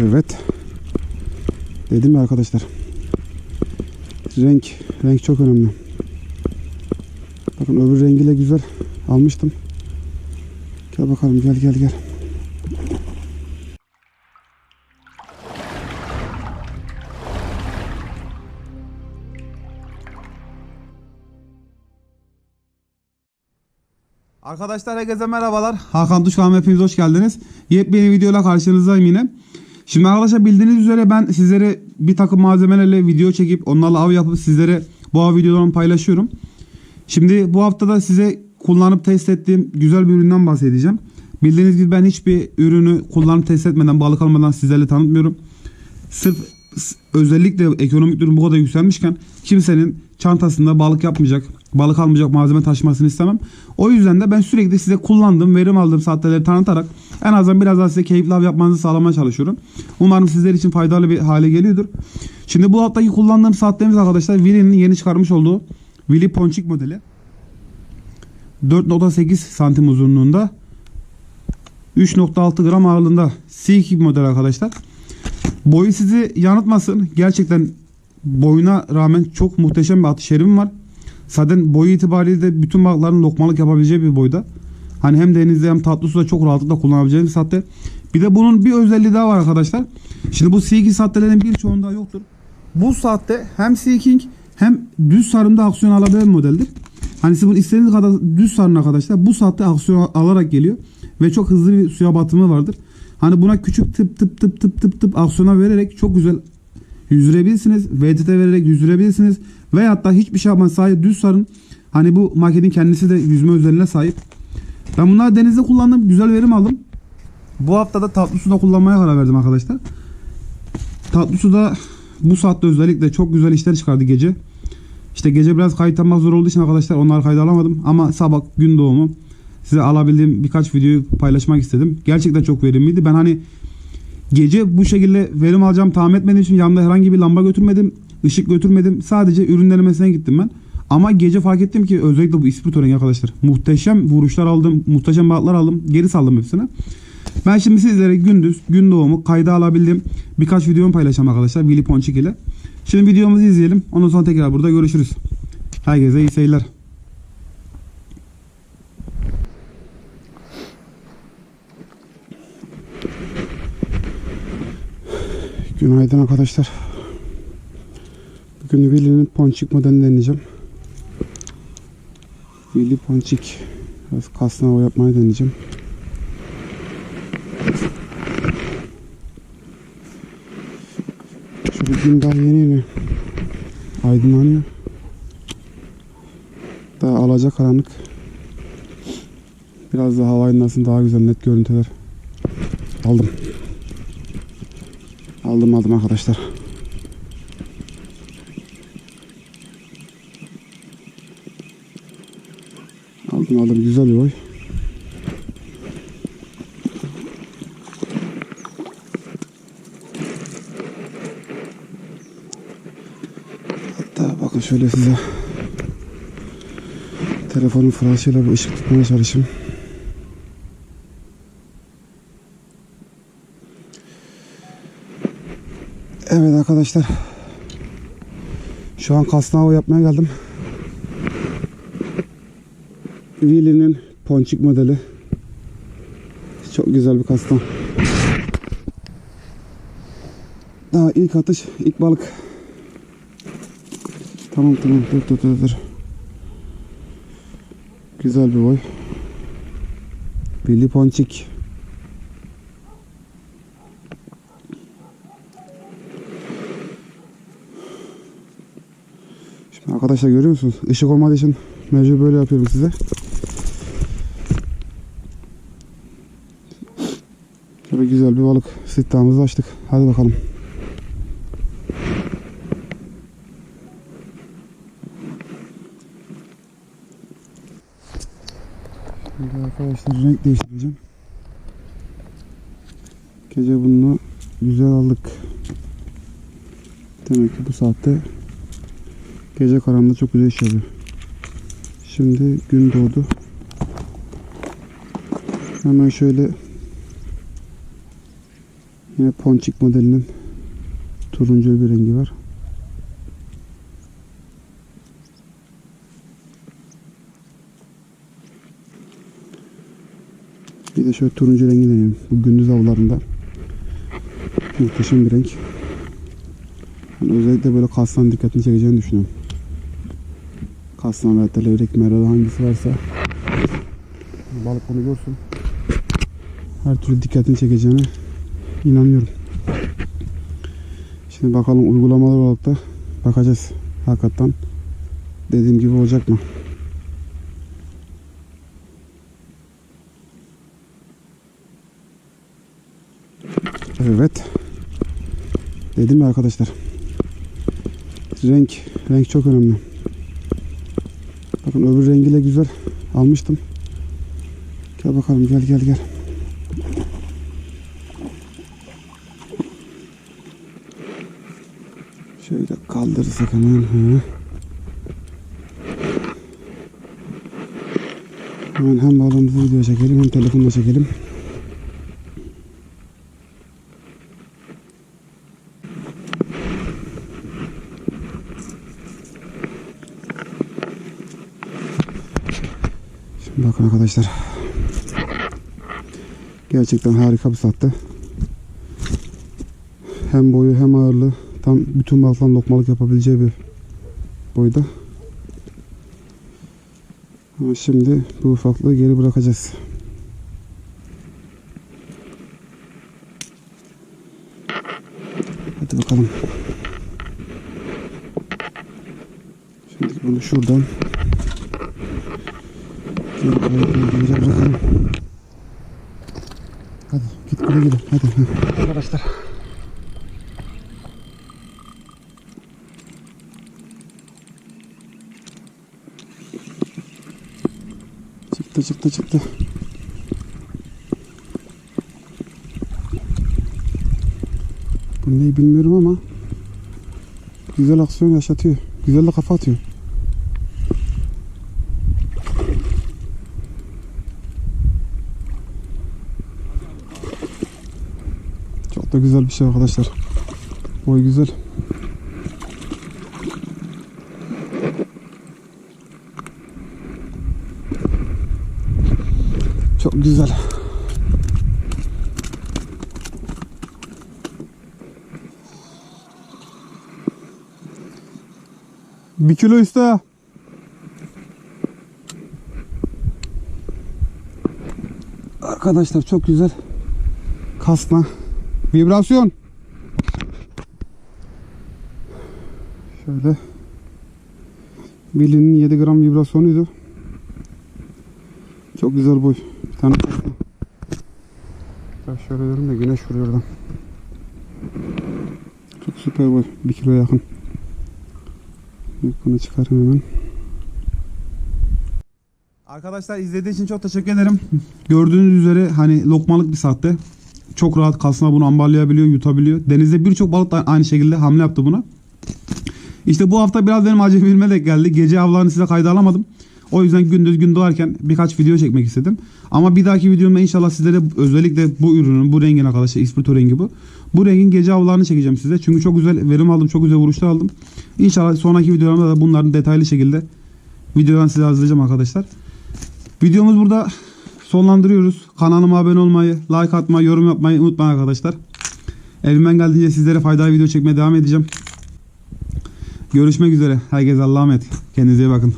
Evet. Dedim ya arkadaşlar. Renk, renk çok önemli. Bakın öbür rengiyle güzel almıştım. Gel bakalım gel gel gel. Arkadaşlar herkese merhabalar. Hakan Tuşkan hepiniz hoş geldiniz. Yepyeni videoyla karşınızdayım yine. Şimdi arkadaşlar bildiğiniz üzere ben sizlere bir takım malzemelerle video çekip onlarla av yapıp sizlere bu av videolarını paylaşıyorum. Şimdi bu haftada size kullanıp test ettiğim güzel bir üründen bahsedeceğim. Bildiğiniz gibi ben hiçbir ürünü kullanıp test etmeden balık almadan sizlerle tanıtmıyorum. Sırf özellikle ekonomik durum bu kadar yükselmişken kimsenin çantasında balık yapmayacak, balık almayacak malzeme taşımasını istemem. O yüzden de ben sürekli size kullandığım, verim aldığım saatleri tanıtarak en azından biraz daha size keyifli av yapmanızı sağlamaya çalışıyorum. Umarım sizler için faydalı bir hale geliyordur. Şimdi bu haftaki kullandığım saatlerimiz arkadaşlar Willy'nin yeni çıkarmış olduğu Willy Ponçik modeli. 4.8 santim uzunluğunda 3.6 gram ağırlığında C2 model arkadaşlar. Boyu sizi yanıltmasın. Gerçekten boyuna rağmen çok muhteşem bir atış şerimi var. Zaten boyu itibariyle de bütün balıkların lokmalık yapabileceği bir boyda. Hani hem denizde hem tatlı suda çok rahatlıkla kullanabileceğiniz saatte. Bir de bunun bir özelliği daha var arkadaşlar. Şimdi bu C2 saatlerin birçoğunda yoktur. Bu saatte hem Seeking hem düz sarımda aksiyon alabilen modeldir. Hani siz bunu istediğiniz kadar düz sarın arkadaşlar. Bu saatte aksiyon alarak geliyor. Ve çok hızlı bir suya batımı vardır. Hani buna küçük tıp tıp tıp tıp tıp tıp aksiyona vererek çok güzel yüzdürebilirsiniz. VTT vererek yüzdürebilirsiniz. Veyahut da hiçbir şey yapmayın. Sadece düz sarın. Hani bu makinenin kendisi de yüzme özelliğine sahip. Ben bunları denizde kullandım. Güzel verim aldım. Bu hafta da tatlı suda kullanmaya karar verdim arkadaşlar. Tatlı suda bu saatte özellikle çok güzel işler çıkardı gece. İşte gece biraz kayıt almak zor olduğu için arkadaşlar onları kayda alamadım. Ama sabah gün doğumu size alabildiğim birkaç videoyu paylaşmak istedim. Gerçekten çok verimliydi. Ben hani gece bu şekilde verim alacağım tahmin etmediğim için yanımda herhangi bir lamba götürmedim. ışık götürmedim. Sadece ürün denemesine gittim ben. Ama gece fark ettim ki özellikle bu ispirto rengi arkadaşlar. Muhteşem vuruşlar aldım. Muhteşem balıklar aldım. Geri saldım hepsini. Ben şimdi sizlere gündüz, gün doğumu kayda alabildiğim birkaç videomu paylaşacağım arkadaşlar. Willy Ponçik ile. Şimdi videomuzu izleyelim. Ondan sonra tekrar burada görüşürüz. Herkese iyi seyirler. Günaydın arkadaşlar. Bugün Willy'nin Ponçik modelini deneyeceğim. Willy Ponçik. Biraz kasna hava yapmayı deneyeceğim. Şöyle gün daha yeni yeni aydınlanıyor. Daha alacak karanlık. Biraz daha hava aydınlansın daha güzel net görüntüler. Aldım. Aldım aldım arkadaşlar. Aldım aldım güzel bir boy. Hatta bakın şöyle size telefonun flaşıyla bir ışık tutmaya çalışayım. Evet arkadaşlar. Şu an kasnava yapmaya geldim. Willy'nin ponçik modeli. Çok güzel bir kastan. Daha ilk atış, ilk balık. Tamam tamam dur dur dur dur. Güzel bir boy. Willy ponçik. Şimdi arkadaşlar görüyor musunuz? Işık olmadığı için mecbur böyle yapıyorum size. Şöyle güzel bir balık sittahımızı açtık. Hadi bakalım. Şimdi arkadaşlar renk değiştireceğim. Gece bunu güzel aldık. Demek ki bu saatte gece karanlığı çok güzel iş yapıyor. Şimdi gün doğdu. Hemen şöyle Yine ponçik modelinin turuncu bir rengi var. Bir de şöyle turuncu rengi deneyelim. Bu gündüz avlarında muhteşem bir renk. Ben özellikle böyle kaslan dikkatini çekeceğini düşünüyorum. Kaslan veya da levrek merada hangisi varsa balık onu görsün. Her türlü dikkatini çekeceğine inanıyorum. Şimdi bakalım uygulamalar olarak da bakacağız. Hakikaten dediğim gibi olacak mı? Evet. Dedim ya arkadaşlar. Renk, renk çok önemli. Bakın öbür rengiyle güzel almıştım. Gel bakalım gel gel gel. Şöyle kaldırırsak hemen. He. Hemen hem balığımızı video çekelim hem telefonla çekelim. Bakın arkadaşlar. Gerçekten harika bir saatte. Hem boyu hem ağırlığı tam bütün balıkların lokmalık yapabileceği bir boyda. Ama şimdi bu ufaklığı geri bırakacağız. Hadi bakalım. Şimdi bunu şuradan geri geri geri bırakalım. Hadi git güle güle. Hadi. Arkadaşlar. Çıktı çıktı çıktı. Bu neyi bilmiyorum ama güzel aksiyon yaşatıyor. Güzel de kafa atıyor. Da güzel bir şey arkadaşlar. Boy güzel. Çok güzel. Bir kilo üstü. Arkadaşlar çok güzel. Kasna. Vibrasyon. Şöyle. Billy'nin 7 gram vibrasyonuydu. Çok güzel boy. Bir tane. Ya şöyle diyorum da güneş vuruyor oradan. Çok süper boy. 1 kilo yakın. Bunu çıkarayım hemen. Arkadaşlar izlediğiniz için çok teşekkür ederim. Gördüğünüz üzere hani lokmalık bir saatte. Çok rahat kasına bunu ambarlayabiliyor, yutabiliyor. Denizde birçok balık da aynı şekilde hamle yaptı buna. İşte bu hafta biraz benim acemiliğime de geldi. Gece avlarını size kayda alamadım. O yüzden gündüz gün doğarken birkaç video çekmek istedim. Ama bir dahaki videomda inşallah sizlere özellikle bu ürünün, bu rengin arkadaşlar, ispirto rengi bu. Bu rengin gece avlarını çekeceğim size. Çünkü çok güzel verim aldım, çok güzel vuruşlar aldım. İnşallah sonraki videolarımda da bunların detaylı şekilde videodan size hazırlayacağım arkadaşlar. Videomuz burada sonlandırıyoruz. Kanalıma abone olmayı, like atmayı, yorum yapmayı unutmayın arkadaşlar. Elimden geldiğince sizlere faydalı video çekmeye devam edeceğim. Görüşmek üzere. Herkese Allah'a emanet. Kendinize iyi bakın.